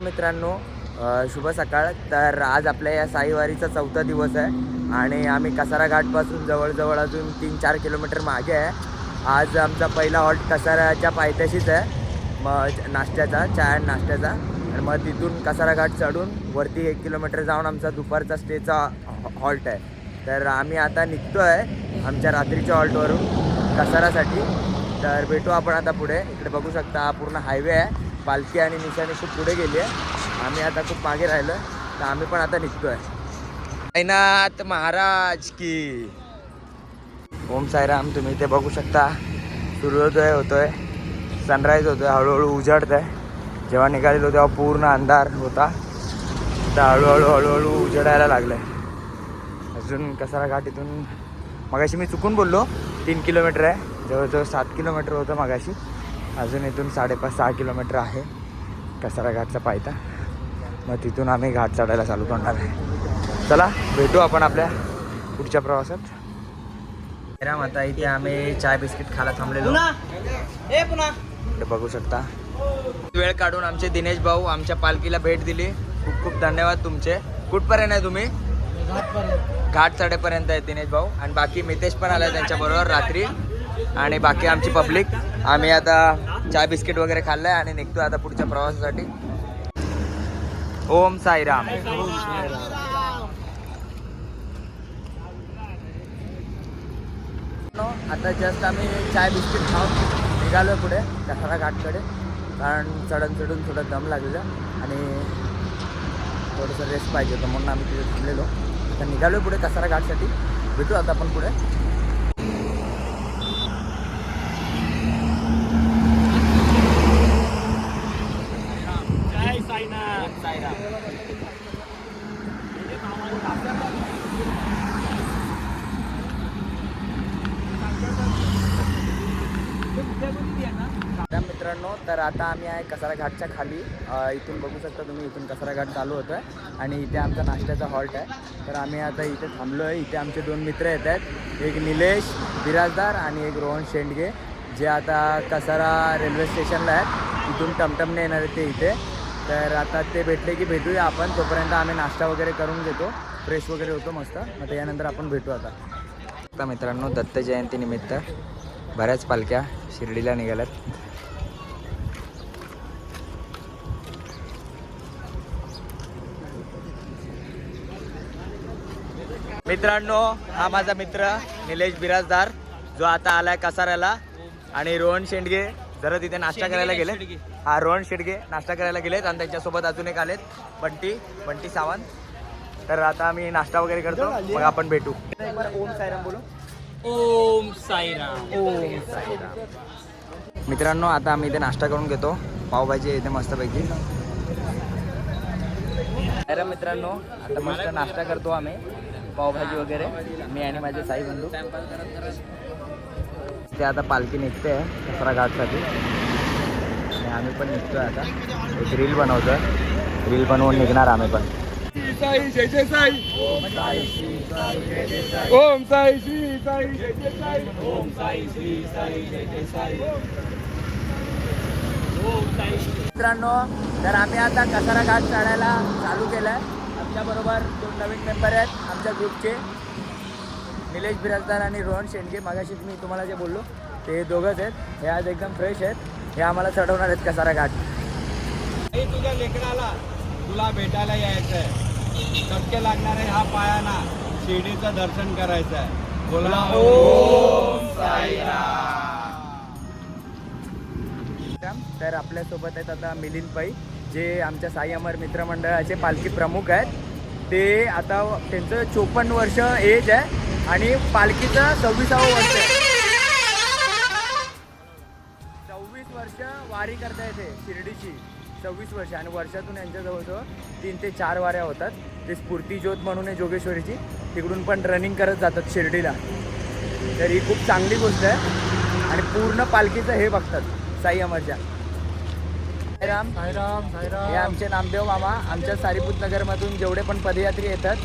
मित्रांनो शुभ सकाळ. तर आज आपल्या या साईवारीचा चौथा दिवस आहे आणि आम्ही कसारा घाटपासून जवळजवळ अजून तीन चार किलोमीटर मागे आहे. आज आमचा पहिला हॉल्ट कसाराच्या पायथ्याशीच आहे. मग नाश्त्याचा चाय आणि नाश्त्याचा. आणि मग तिथून कसारा घाट चढून वरती एक किलोमीटर जाऊन आमचा दुपारचा स्टेचा हॉल्ट आहे. तर आम्ही आता निघतो आहे आमच्या रात्रीच्या हॉल्टवरून कसारासाठी तर भेटू आपण आता पुढे. इकडे बघू शकता हा पूर्ण हायवे आहे. पालखी आणि निशाणी खूप पुढे गेली आहे. आम्ही आता खूप मागे राहिलो तर आम्ही पण आता निघतोय. साईनाथ महाराज की. ओम साईराम तुम्ही ते बघू शकता. सूर्योदय होतोय. सनराईज होतोय. हळूहळू उजाडत आहे जेव्हा निघालेलो तेव्हा पूर्ण अंधार होता. तर हळूहळू हळूहळू उजडायला लागलं आहे अजून कसारा घाट इथून मगाशी मी चुकून बोललो. तीन किलोमीटर आहे. जवळजवळ सात किलोमीटर होतं मगाशी. अजून इथून साडेपाच सहा किलोमीटर आहे कसारा घाटचा पायथा. मग तिथून आम्ही घाट चढायला चालू करणार आहे. चला भेटू आपण आपल्या पुढच्या प्रवासात. राम आता इथे आम्ही चाय बिस्किट खायला थांबलेलो. बघू शकता. वेळ काढून आमचे दिनेश भाऊ आमच्या पालखीला भेट दिली. खूप खूप धन्यवाद तुमचे. कुठपर्यंत आहे तुम्ही? घाट चढेपर्यंत आहे दिनेश भाऊ. आणि बाकी मितेश पण आला त्यांच्याबरोबर रात्री. आणि बाकी आमची पब्लिक. आम्ही आता चाय बिस्किट वगैरे खाल्लंय आणि निघतो आता पुढच्या प्रवासासाठी. ओम साईराम. आता जस्ट आम्ही चाय बिस्किट खाऊन निघालो पुढे कसारा घाटकडे. कारण चढण चढून थोडं दम लागलेलं आणि थोडंसं रेस्ट पाहिजे होतं म्हणून आम्ही तिथे थांबलेलो. तर निघालो पुढे कसारा घाटसाठी. भेटू आता आपण पुढे तर मित्रांनो तर आता आम्ही आहे कसारा घाटच्या खाली इथून बघू शकता तुम्ही इथून कसारा घाट चालू होतो आहे आणि इथे आमचा नाश्त्याचा हॉल्ट आहे. तर आम्ही आता इथे थांबलो आहे इथे आमचे दोन मित्र येत आहेत एक निलेश बिराजदार आणि एक रोहन शेंडगे जे आता कसारा रेल्वे स्टेशनला आहेत. इथून टमटमने येणार आहेत ते इथे. तर आता ते भेटले की भेटूया आपण. तोपर्यंत आम्ही नाश्ता वगैरे करून घेतो. फ्रेश वगैरे होतो मस्त. मग त्यानंतर आपण भेटू आता. आता मित्रांनो दत्त जयंतीनिमित्त बऱ्याच पालख्या शिर्डीला निघाल्यात. मित्रांनो हा माझा मित्र निलेश बिराजदार जो आता आलाय कसाऱ्याला. आणि रोहन शेंडगे जरा तिथे नाश्ता करायला गेले हा रोहन शेंडगे नाश्ता करायला गेलेत आणि त्यांच्यासोबत अजून एक आलेत बंटी बंटी सावंत. तर आता आम्ही नाश्ता वगैरे करतो मग आपण भेटू. ओम साईराम. बोलू ओम साईराम ओम साईराम मित्रांनो आता आम्ही इथे नाश्ता करून घेतो. पावभाजी इथे मस्तपैकी. मित्रांनो आता मस्त नाश्ता करतो आम्ही. पावभाजी वगैरे मी आणि माझे साई बंधू. ते आता पालखी निघते कचरा घाटसाठी. आणि आम्ही पण निघतोय आता. एक रील बनवतोय. रील बनवून निघणार आम्ही पण. साई जय जय साई. ओम साई श्री साई जय जय साई. ओम साई श्री साई जय जय साई मित्रांनो तर आम्ही आता कसारा घाट चढायला चालू केलं आहे आमच्याबरोबर दोन नवीन मेंबर आहेत आमच्या ग्रुपचे निलेश बिराजदार आणि रोहन शेंडगे. मागाशीच मी तुम्हाला जे बोललो ते दोघंच आहेत. हे आज एकदम फ्रेश आहेत. हे आम्हाला चढवणार आहेत कसारा घाट. हे तुझ्या लेकराला तुला भेटायला यायचंय. शक्य लागणार आहे हा पायाना शिर्डीचं दर्शन करायचं आहे बोला. ओम तर आपल्यासोबत आहेत आता मिलिंद पै जे आमच्या साई अमर मित्रमंडळाचे पालखी प्रमुख आहेत. ते आता त्यांचं चोपन्न वर्ष एज आहे आणि पालखीचं सव्वीसावं वर्ष आहे. सव्वीस वर्ष वारी करता येते शिर्डीची. सव्वीस वर्ष आणि वर्षातून यांच्या जवळजवळ तीन ते चार वाऱ्या होतात. ते स्फूर्ती ज्योत म्हणून आहे जोगेश्वरीची. तिकडून पण रनिंग करत जातात शिर्डीला. तर ही खूप चांगली गोष्ट आहे. आणि पूर्ण पालखीचं हे बघतात साई अमरच्या. साईराम. साईराम हे आमचे नामदेव मामा आमच्या सारीपूत नगरमधून जेवढे पण पदयात्री येतात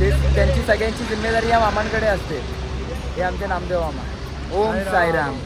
ते त्यांची सगळ्यांची जिम्मेदारी या मामांकडे असते. हे आमचे नामदेव मामा. ओम साईराम.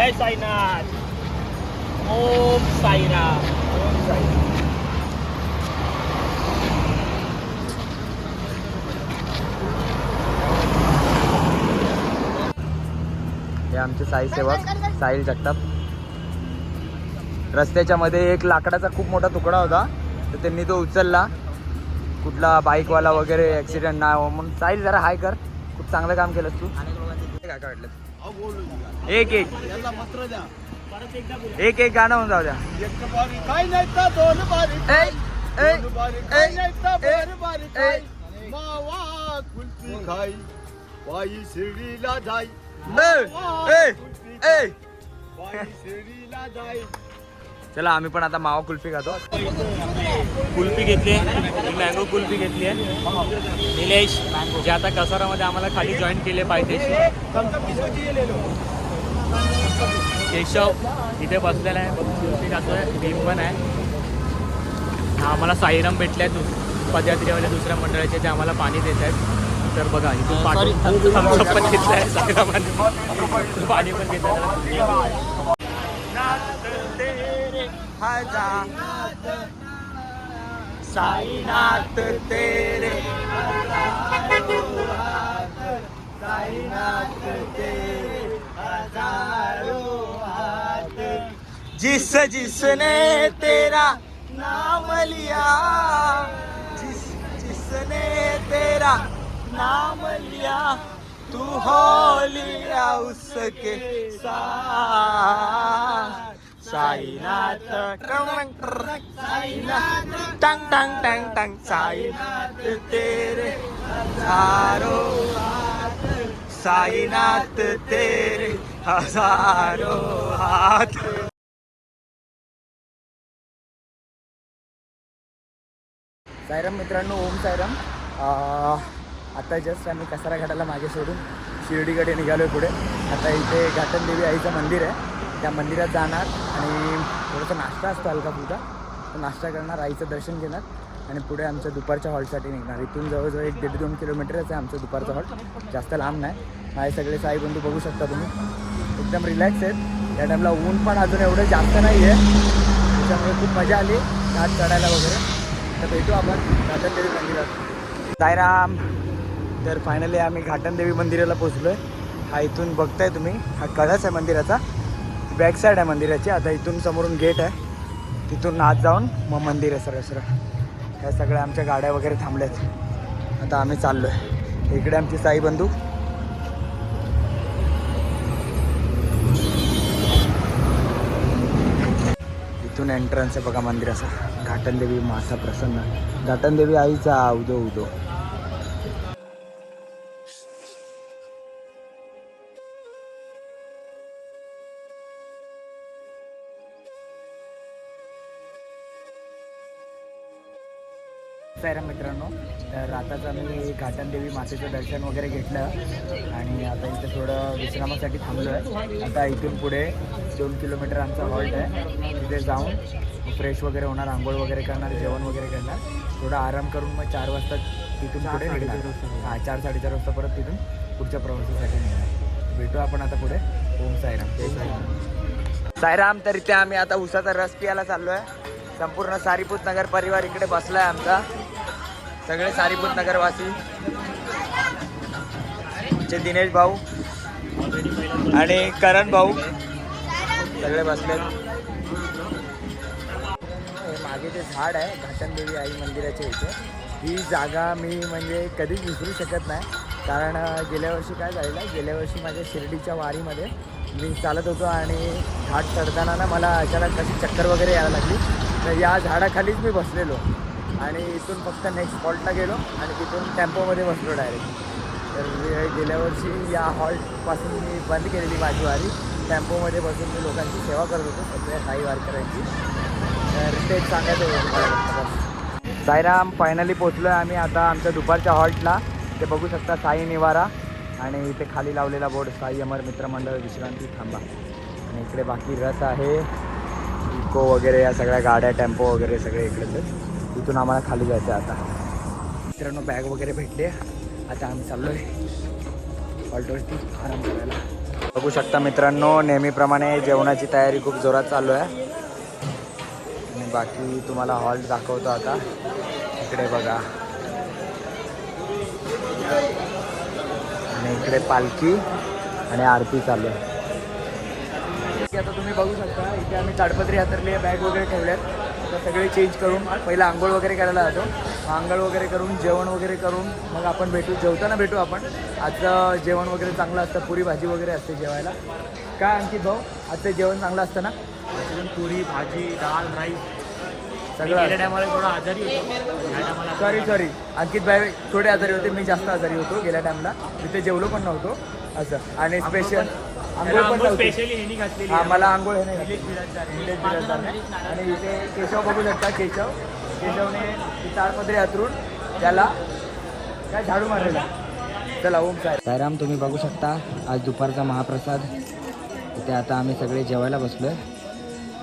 जय साईनाथ. ओम साईराम. हे आमचे साई सेवक साहिल जगताप. रस्त्याच्या मध्ये एक लाकडाचा खूप मोठा तुकडा होता तर त्यांनी तो उचलला. कुठला बाईकवाला वगैरे ऍक्सिडेंट नाही हो म्हणून साहिल जरा हाय कर. खूप चांगलं काम केलंस तू. काय काय वाटलं एक एक. एक एक गाणं होऊन जाऊ द्या. काय नाही तर दोन बारी ए, ए, दोन बारी ए, काय नाही तर ए, बर बारी ए. काय मावा कुल्फी खाई बाई शिर्डीला जाई. ए, ए, ए. बाई शिर्डीला जाई. चला आम्ही पण आता मावा कुल्फी खातो. कुल्फी घेतली आहे. मँगो कुल्फी घेतली आहे. निलेश जे आता कसारामध्ये आम्हाला खाली जॉईन केले पाहिजे केशव इथे बसलेला आहे. कुल्फी खातोय भीम पण आहे. हा आम्हाला साईराम भेटले आहेत पदयात्रेवाले दुसऱ्या मंडळाचे जे आम्हाला पाणी देत आहेत. तर बघा इथून पाणी पण घेतलं आहे साईरामाने. पाणी पण घेतलं साईनाथ तेरे जिस जिसने तेरा नाम लिया जिस जिसने तेरा नाम लिया तू हो लिया उसके साथ। साईनाथ टंग टंग टंग टंग साईनाथ तेरे साईनाथ तेरे हजारों हाथ। सायराम मित्रांनो ओम सायराम अं, आता जस्ट आम्ही कसारा घाटाला मागे सोडून शिर्डीकडे निघालो आहे पुढे. आता इथे घाटनदेवी आईचं मंदिर आहे. त्या मंदिरात जाणार आणि थोडासा नाश्ता असतो हलका फुलका. तो नाश्ता करणार आईचं दर्शन घेणार आणि पुढे आमच्या दुपारच्या हॉलसाठी निघणार. इथून जवळजवळ एक दीड दोन किलोमीटरच आहे आमचं दुपारचं हॉल. जास्त लांब नाही. माझे सगळे साई बंधू बघू शकता तुम्ही. एकदम रिलॅक्स आहेत. त्या टाईमला ऊन पण अजून एवढं जास्त नाही आहे त्याच्यामुळे खूप मजा आली. घाट चढायला वगैरे. तर भेटू आपण. घाटनदेवी मंदिरात. सायराम तर फायनली आम्ही घाटनदेवी मंदिराला पोचलो आहे हा इथून बघताय तुम्ही. हा कळस आहे मंदिराचा. बॅक साईड आहे मंदिराची. आता इथून समोरून गेट आहे. तिथून आत जाऊन मग मंदिर आहे सरळ सरळ. ह्या सगळ्या आमच्या गाड्या वगैरे थांबल्यात. आता आम्ही चाललो आहे इकडे आमची साई बंधू. इथून एंट्रन्स आहे बघा मंदिराचा. घाटनदेवी माता प्रसन्न. घाटनदेवी आईचा उदो उदो. सायरा मित्रांनो. तर आताच आम्ही घाटनदेवी मातेचं दर्शन वगैरे घेतलं आणि आता इथं थोडं विश्रामासाठी थांबलो आहे आता इथून पुढे दोन किलोमीटर आमचा हॉल्ट आहे. तिथे जाऊन फ्रेश वगैरे होणार आंघोळ वगैरे करणार जेवण वगैरे करणार. थोडा आराम करून मग चार वाजता तिथून पुढे निघणार. हां चार साडेचार वाजता परत तिथून पुढच्या प्रवासासाठी निघणार. भेटू आपण आता पुढे. ओम साईराम. जय साईराम. साईराम तर इथे आम्ही आता उसाचा रस पियाला चाललो आहे संपूर्ण सारीपूत नगर परिवार इकडे बसलाय आमचा. सगळे सारीपूत नगरवासी. आमचे दिनेश भाऊ आणि करण भाऊ. सगळे बसले मागे जे झाड आहे घाटनदेवी आई मंदिराच्या इथे ही जागा मी म्हणजे कधीच विसरू शकत नाही. कारण गेल्या वर्षी काय झालेलं गेल्या वर्षी माझ्या शिर्डीच्या वारीमध्ये मी चालत होतो आणि घाट चढताना ना मला अचानक कशी चक्कर वगैरे यायला लागली. तर या झाडाखालीच मी बसलेलो. आणि इथून फक्त नेक्स्ट स्पॉटला गेलो आणि तिथून टेम्पोमध्ये बसलो डायरेक्ट तर गेल्या वर्षी या हॉल्टपासून मी बंद केलेली माझी वारी. टेम्पोमध्ये बसून मी लोकांची सेवा करत होतो सगळ्या काही वारकऱ्यांची. तर तेच सांगायचं होतं साईराम फायनली पोचलो आहे आम्ही आता आमच्या दुपारच्या हॉल्टला ते बघू शकता साई निवारा. आणि इथे खाली लावलेला बोर्ड साई अमर मित्रमंडळ विश्रांती थांबा. आणि इकडे बाकी रथ आहे. इको वगैरे या सगळ्या गाड्या टेम्पो वगैरे सगळे इकडेच तिथून इथून आम्हाला खाली जायचं आहे आता. मित्रांनो बॅग वगैरे भेटले. आता आम्ही चाललो आहे हॉल्टवरती आराम करायला. बघू शकता मित्रांनो नेहमीप्रमाणे जेवणाची तयारी खूप जोरात चालू आहे. आणि बाकी तुम्हाला हॉल्ट दाखवतो आता. इकडे बघा. आणि इकडे पालखी आणि आरती चालू आहे. आता तुम्ही बघू शकता इथे आम्ही ताडपत्री हातरली आहे बॅग वगैरे ठेवल्यात आता सगळे चेंज करून पहिला आंघोळ वगैरे करायला जातो. आंघोळ वगैरे करून जेवण वगैरे करून मग आपण भेटू जेवताना भेटू आपण. आजचं जेवण वगैरे चांगलं असतं पुरी भाजी वगैरे असते जेवायला. काय अंकित भाऊ? आजचं जेवण चांगलं असतं ना? पुरी भाजी डाळ राईस. सगळं सॉरी सॉरी अंकित भाई थोडे आजारी होते मी जास्त आजारी होतो गेल्या टाइमला तिथे जेवलो पण नव्हतो. असं. आणि स्पेशल आंघोळ पण नव्हती स्पेशली ह्यानी घातलेली हा आहे. मला आंघोळ हे नाही घातली. निलेश बिराजदार. निलेश बिराजदार ने. आणि इथे केशव बघू शकता केशव. केशवने ती ताडपत्री हातरून त्याला काय झाडू मारलेला. चला ओम साय सायराम तुम्ही बघू शकता आज दुपारचा महाप्रसाद. इथे आता आम्ही सगळे जेवायला बसलोय.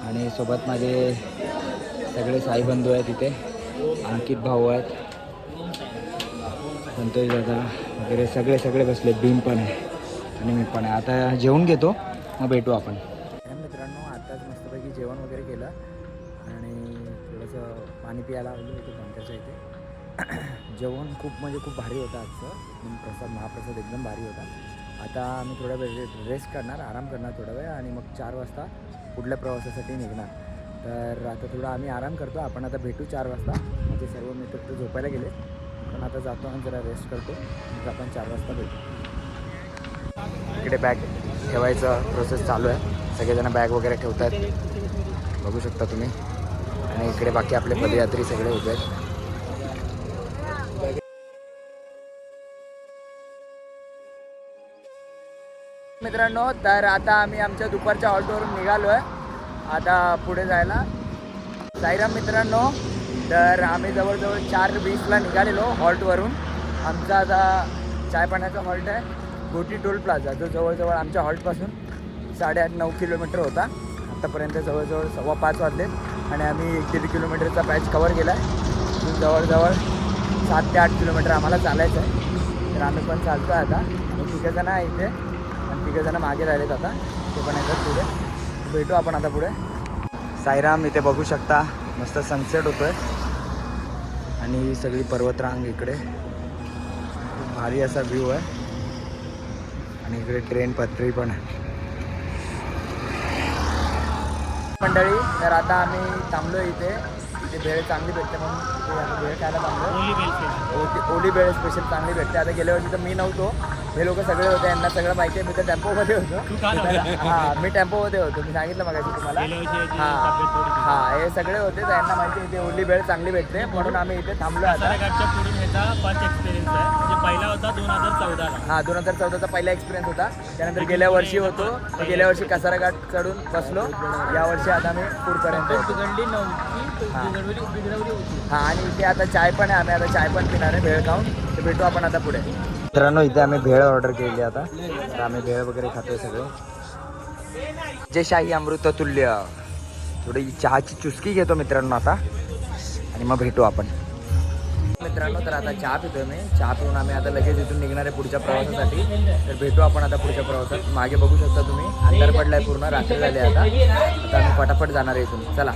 आणि सोबत माझे सगळे साई बंधू आहेत इथे. अंकित भाऊ आहेत. संतोष दादा वगैरे सगळे सगळे बसले भीम पण आहे. आणि मी पण आता जेवून घेतो मग भेटू आपण. मित्रांनो आताच मस्तपैकी जेवण वगैरे केलं आणि थोडंसं पाणी प्यायला आलो होतो बंकरच्या इथे. जेवण खूप म्हणजे खूप भारी होतं आजचं. प्रसाद महाप्रसाद एकदम भारी होता. आता आम्ही थोडा वेळ रेस्ट करणार आराम करणार थोडा वेळ आणि मग चार वाजता पुढल्या प्रवासासाठी निघणार. तर आता थोडा आम्ही आराम करतो. आपण आता भेटू चार वाजता. माझे सर्व मित्र तर झोपायला गेले. पण आता जातो आणि जरा रेस्ट करतो. मग आपण चार वाजता भेटू. इकडे बॅग ठेवायचं प्रोसेस चालू आहे. सगळेजण बॅग वगैरे ठेवत आहेत बघू शकता तुम्ही. आणि इकडे बाकी आपले पदयात्री सगळे उभे आहेत. मित्रांनो तर आता आम्ही आमच्या दुपारच्या हॉल्टवरून निघालो आहे आता पुढे जायला. साईराम मित्रांनो तर आम्ही जवळजवळ चार वीसला निघालेलो हॉल्टवरून आमचा आता चाय पाण्याचा हॉल्ट आहे. गोटी टोल प्लाझा जो जवळजवळ आमच्या हॉल्टपासून साडेआठ नऊ किलोमीटर होता. आत्तापर्यंत जवळजवळ सव्वा पाच वाजले आणि आम्ही एक दीड किलोमीटरचा पॅच कवर केला आहे जवळजवळ सात ते आठ किलोमीटर आम्हाला चालायचं आहे. तर आम्ही पण चालतो आहे आता. आणि तिघंजणं आहे इथे. आणि तिघंजणं मागे राहिलेत आता. ते पण येतात पुढे. भेटू आपण आता पुढे. साईराम इथे बघू शकता. मस्त सनसेट होतोय. आणि सगळी पर्वतरांग इकडे. भारी असा व्ह्यू आहे. आणि इकडे ट्रेन पटरी पण आहे. मंडळी तर आता आम्ही थांबलो इथे. इथे भेळ चांगली भेटते म्हणून इथे आम्ही भेळ खायला थांबलो. ओली ओली भेळ स्पेशल चांगली भेटते. आता गेल्या वर्षी तर मी नव्हतो. हे लोक सगळे होते यांना सगळं माहिती आहे मी तर टेम्पोमध्ये होतो? हां मी टेम्पोमध्ये होतो मी सांगितलं मगाशी तुम्हाला. हां. हां हे सगळे होते तर यांना माहिती आहे इथे ओली भेळ चांगली भेटते म्हणून आम्ही इथे थांबलो आता. आहे म्हणजे पहिला होता दोन हजार चौदाला. हा दोन हजार चौदाचा पहिला एक्सपिरियन्स होता. त्यानंतर गेल्या वर्षी होतो गेल्या वर्षी कसारा घाट चढून बसलो. या वर्षी आता मी पुढपर्यंत हां. हा आणि इथे आता चाय पण आहे आम्ही आता चाय पण पिणार आहे भेळ खाऊन. तर भेटू आपण आता पुढे. मित्रांनो इथे आम्ही भेळ ऑर्डर केली आता. तर आम्ही भेळ वगैरे खातोय सगळे. जे शाही अमृततुल्य. थोडी चहाची चुस्की घेतो मित्रांनो आता. आणि मग भेटू आपण. मित्रांनो तर आता चहा पितोय मी. चहा पिऊन आम्ही आता लगेच इथून निघणार आहे पुढच्या प्रवासासाठी. तर भेटू आपण आता पुढच्या प्रवासात. मागे बघू शकता तुम्ही. अंधार पडलाय पूर्ण रात्री झाली आता. आता आम्ही फटाफट जाणार आहे इथून. चला.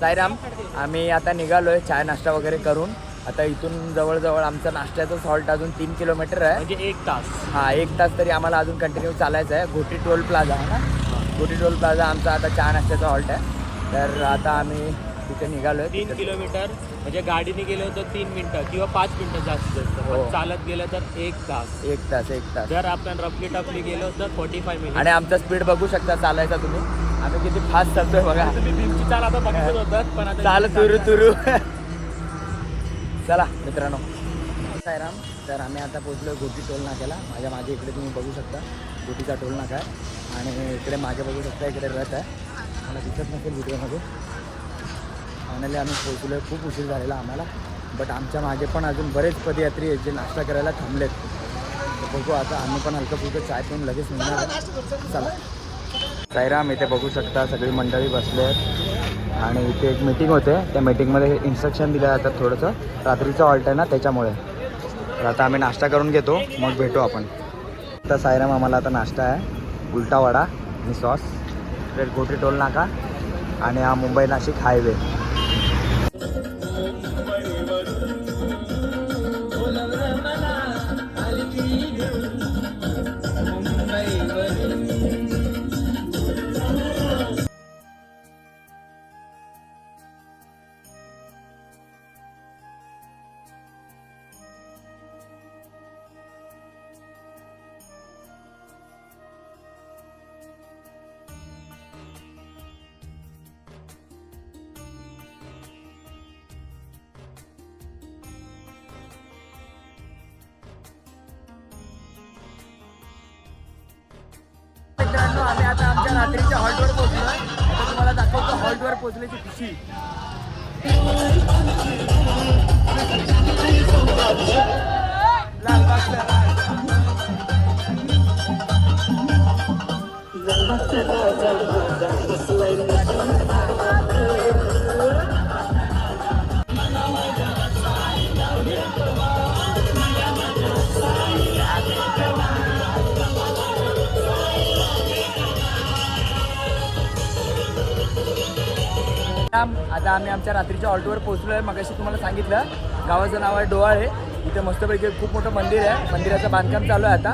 साईराम आम्ही आता निघालोय चाय नाश्ता वगैरे करून. आता इथून जवळजवळ आमचा नाश्त्याचं सॉल्ट अजून तीन किलोमीटर आहे. म्हणजे एक तास. हा एक तास तरी आम्हाला अजून कंटिन्यू चालायचं आहे. घोटी टोल प्लाझा आहे ना? घोटी टोल प्लाझा आमचा आता चहा नाश्त्याचा हॉल्ट आहे. तर आता आम्ही तिथे निघालोय. तीन किलोमीटर म्हणजे गाडीने गेलो तर तीन मिनिटं किंवा पाच मिनिटं जास्तीत जास्त. हो. चालत गेलं तर एक तास. एक तास एक तास. जर आपण रफली टफली गेलो तर फोर्टी फाय मिनिट आणि आमचा स्पीड बघू शकता चालायचा तुम्ही. आम्ही किती फास्ट चालतोय बघा. तुम्ही भीमची चाल आता बघतच होतात पण आता चाल तुरु तुरु. चला मित्रांनो. साईराम तर आम्ही आता पोचलो गोटी टोल नाक्याला. माझ्या मागे इकडे तुम्ही बघू शकता गोटीचा टोल नाका आहे. आणि इकडे मागे बघू शकता इकडे रथ आहे. मला दिसत नसेल व्हिडिओमध्ये. फायनली आम्ही पोचलो खूप उशीर झालेला आम्हाला. बट आमच्या मागे पण अजून बरेच पदयात्री आहेत जे नाश्ता करायला थांबलेत. बघू आता आम्ही पण हलकं फुलकं चाय पिऊन लगेच निघणार चला. साईराम इथे बघू शकता सगळी मंडळी बसले आहेत आणि इथे एक मीटिंग होते. त्या मीटिंगमध्ये इन्स्ट्रक्शन दिल्या जातात थोडंसं. रात्रीचं ऑल्ट आहे ना त्याच्यामुळे. तर आता आम्ही नाश्ता करून घेतो. मग भेटू आपण. तर सायराम आम्हाला आता नाश्ता आहे. उलटावाडा आणि सॉस गोटी टोल नाका. आणि हा मुंबई नाशिक हायवे रात्रीच्या हॉल्टवर पोहोचलो आता तुम्हाला दाखवतो हॉल्टवर पोहोचल्याची खुशी. आता आम्ही आमच्या रात्रीच्या ऑल्टोवर पोहोचलो आहे. मगाशी तुम्हाला सांगितलं गावाचं नाव आहे डोहाळे इथे मस्तपैकी खूप मोठं मंदिर आहे. मंदिराचं बांधकाम चालू आहे आता.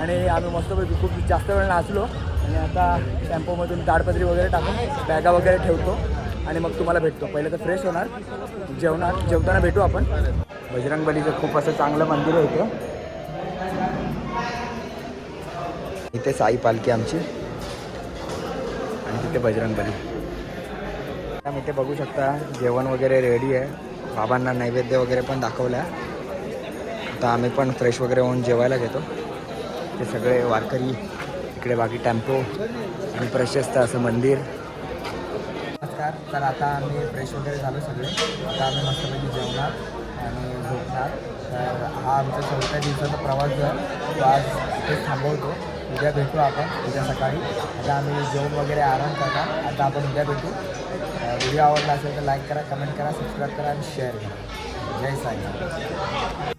आणि आम्ही मस्तपैकी खूप जास्त वेळ नाचलो. आणि आता टेम्पोमधून ताडपत्री वगैरे टाकून बॅगा वगैरे ठेवतो. आणि मग तुम्हाला भेटतो. पहिलं तर फ्रेश होणार. जेवणार जेवताना भेटू आपण. बजरंगबलीचं खूप असं चांगलं मंदिर आहे इथे. इथे साई पालखी आमची. आणि तिथे बजरंगबली. मॅडम आम्ही इथे बघू शकता. जेवण वगैरे रेडी आहे. बाबांना नैवेद्य वगैरे पण दाखवलं आता आम्ही पण फ्रेश वगैरे होऊन जेवायला घेतो. ते सगळे वारकरी इकडे बाकी टेम्पो आणि प्रशस्त असं मंदिर. नमस्कार. तर आता आम्ही फ्रेश वगैरे झालो सगळे. आता आम्ही मस्तपैकी जेवणार आणि झोपणार. तर हा आमचा चौथ्या दिवसाचा प्रवास जो आहे तो आज इथे थांबवतो. उद्या भेटू आपण उद्या सकाळी. आता आम्ही जेवण वगैरे आराम करणार. आता आपण उद्या भेटू. व्हिडिओ आवडला असेल तर लाईक करा कमेंट करा सबस्क्राईब करा आणि शेअर करा. जय साईराम